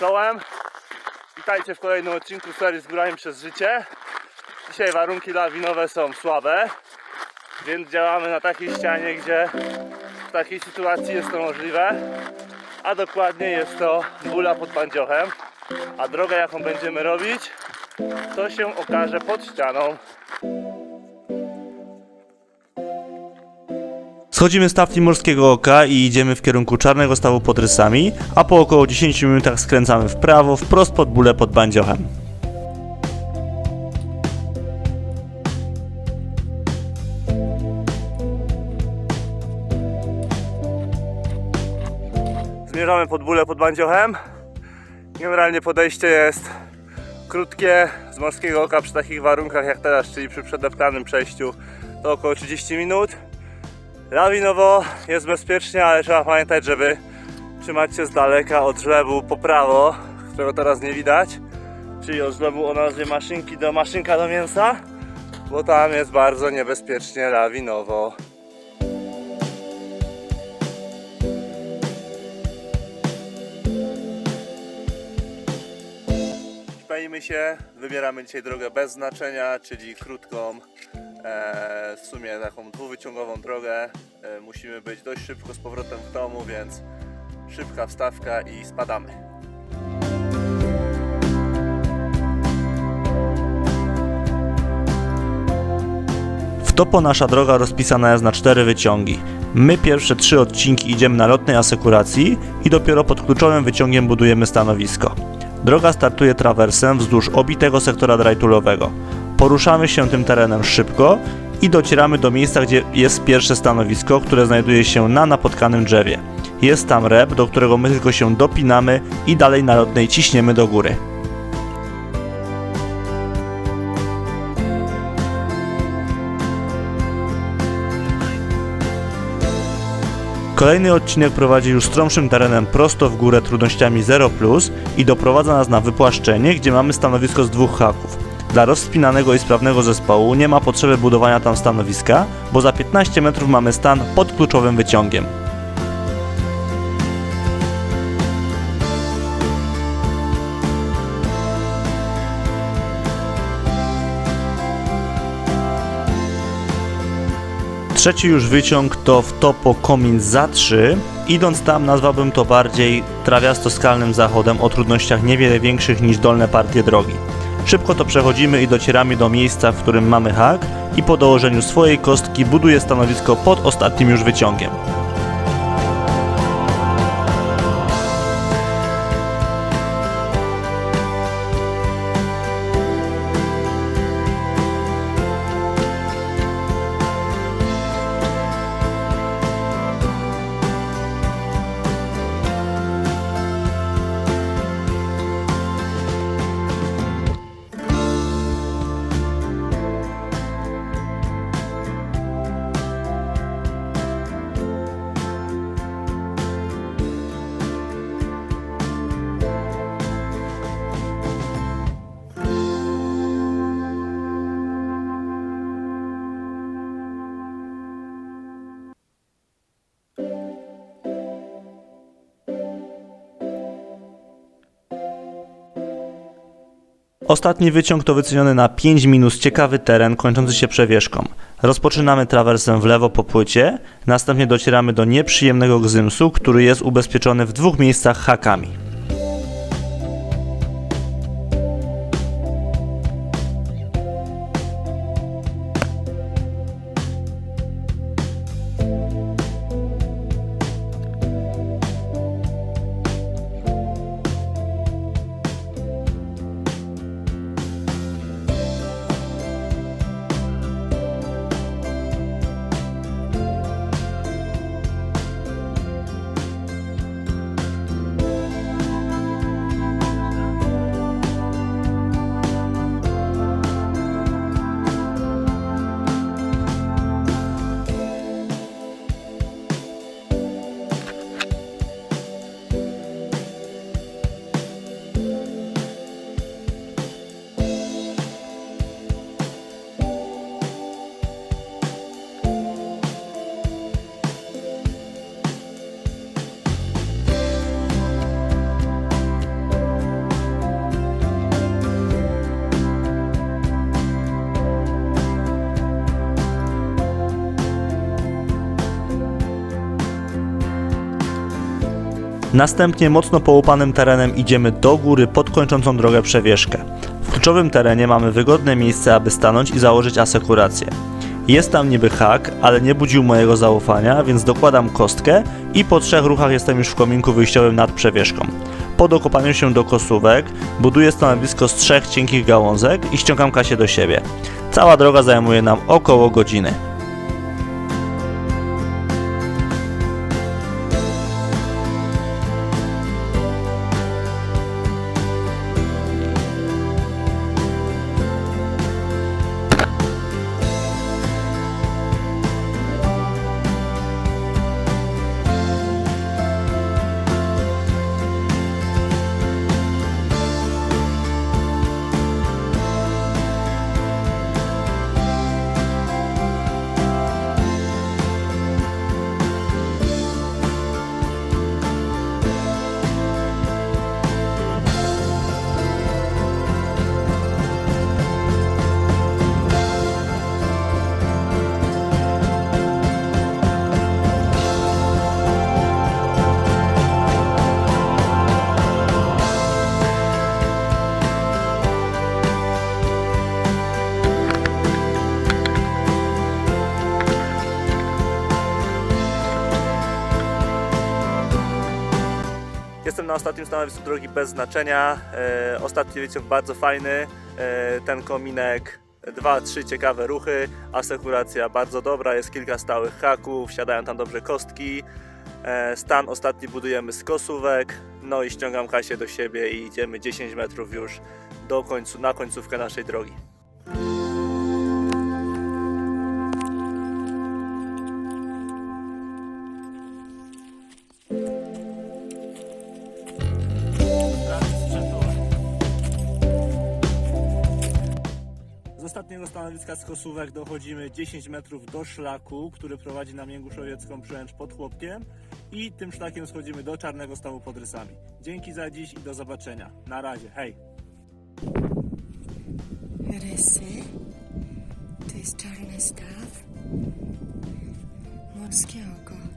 czołem. Witajcie w kolejnym odcinku serii z górami przez życie. Dzisiaj warunki lawinowe są słabe, więc działamy na takiej ścianie, gdzie w takiej sytuacji jest to możliwe. A dokładnie jest to bula pod bandziochem. A droga jaką będziemy robić, to się okaże pod ścianą. Schodzimy z tafli Morskiego Oka i idziemy w kierunku Czarnego Stawu pod Rysami, a po około 10 minutach skręcamy w prawo, wprost pod bólę pod Bandziochem. Zmierzamy pod bólę pod bandziochem. Generalnie podejście jest krótkie, z morskiego oka przy takich warunkach jak teraz, czyli przy przedeptanym przejściu to około 30 minut. Lawinowo jest bezpiecznie, ale trzeba pamiętać, żeby trzymać się z daleka od żlebu po prawo, którego teraz nie widać, czyli od żlebu o nazwie maszynki do maszynka do mięsa, bo tam jest bardzo niebezpiecznie lawinowo. Śpajmy się, wybieramy dzisiaj drogę bez znaczenia, czyli krótką, w sumie taką dwuwyciągową drogę. E, musimy być dość szybko z powrotem w domu, więc szybka wstawka i spadamy. W topo nasza droga rozpisana jest na cztery wyciągi. My pierwsze trzy odcinki idziemy na lotnej asekuracji i dopiero pod kluczowym wyciągiem budujemy stanowisko. Droga startuje trawersem wzdłuż obitego sektora drajtulowego. Poruszamy się tym terenem szybko i docieramy do miejsca, gdzie jest pierwsze stanowisko, które znajduje się na napotkanym drzewie. Jest tam rep, do którego my tylko się dopinamy i dalej na lotnej ciśniemy do góry. Kolejny odcinek prowadzi już stromszym terenem prosto w górę trudnościami 0 i doprowadza nas na wypłaszczenie, gdzie mamy stanowisko z dwóch haków. Dla rozspinanego i sprawnego zespołu nie ma potrzeby budowania tam stanowiska, bo za 15 metrów mamy stan pod kluczowym wyciągiem. Trzeci już wyciąg to w topo komin za 3. Idąc tam nazwałbym to bardziej trawiasto-skalnym zachodem o trudnościach niewiele większych niż dolne partie drogi. Szybko to przechodzimy i docieramy do miejsca, w którym mamy hak i po dołożeniu swojej kostki buduję stanowisko pod ostatnim już wyciągiem. Ostatni wyciąg to wyceniony na 5 minus ciekawy teren kończący się przewieszką. Rozpoczynamy trawersem w lewo po płycie, następnie docieramy do nieprzyjemnego gzymsu, który jest ubezpieczony w dwóch miejscach hakami. Następnie mocno połupanym terenem idziemy do góry pod kończącą drogę przewieszkę. W kluczowym terenie mamy wygodne miejsce, aby stanąć i założyć asekurację. Jest tam niby hak, ale nie budził mojego zaufania, więc dokładam kostkę i po trzech ruchach jestem już w kominku wyjściowym nad przewieszką. Po dokopaniu się do kosówek buduję stanowisko z trzech cienkich gałązek i ściągam Kasię do siebie. Cała droga zajmuje nam około godziny. Na ostatnim stanowisku drogi bez znaczenia. E, ostatni wyciąg bardzo fajny. E, ten kominek, dwa, trzy ciekawe ruchy. Asekuracja bardzo dobra, jest kilka stałych haków, siadają tam dobrze kostki. E, stan ostatni budujemy z kosówek. No i ściągam Kasię do siebie i idziemy 10 metrów już do końcu, na końcówkę naszej drogi. Ostatniego stanowiska z Kosówek dochodzimy 10 metrów do szlaku, który prowadzi na Mięguszowiecką przełęcz pod Chłopkiem i tym szlakiem schodzimy do Czarnego Stawu pod Rysami. Dzięki za dziś i do zobaczenia. Na razie, hej! Rysy. To jest czarny staw. Morskie oko.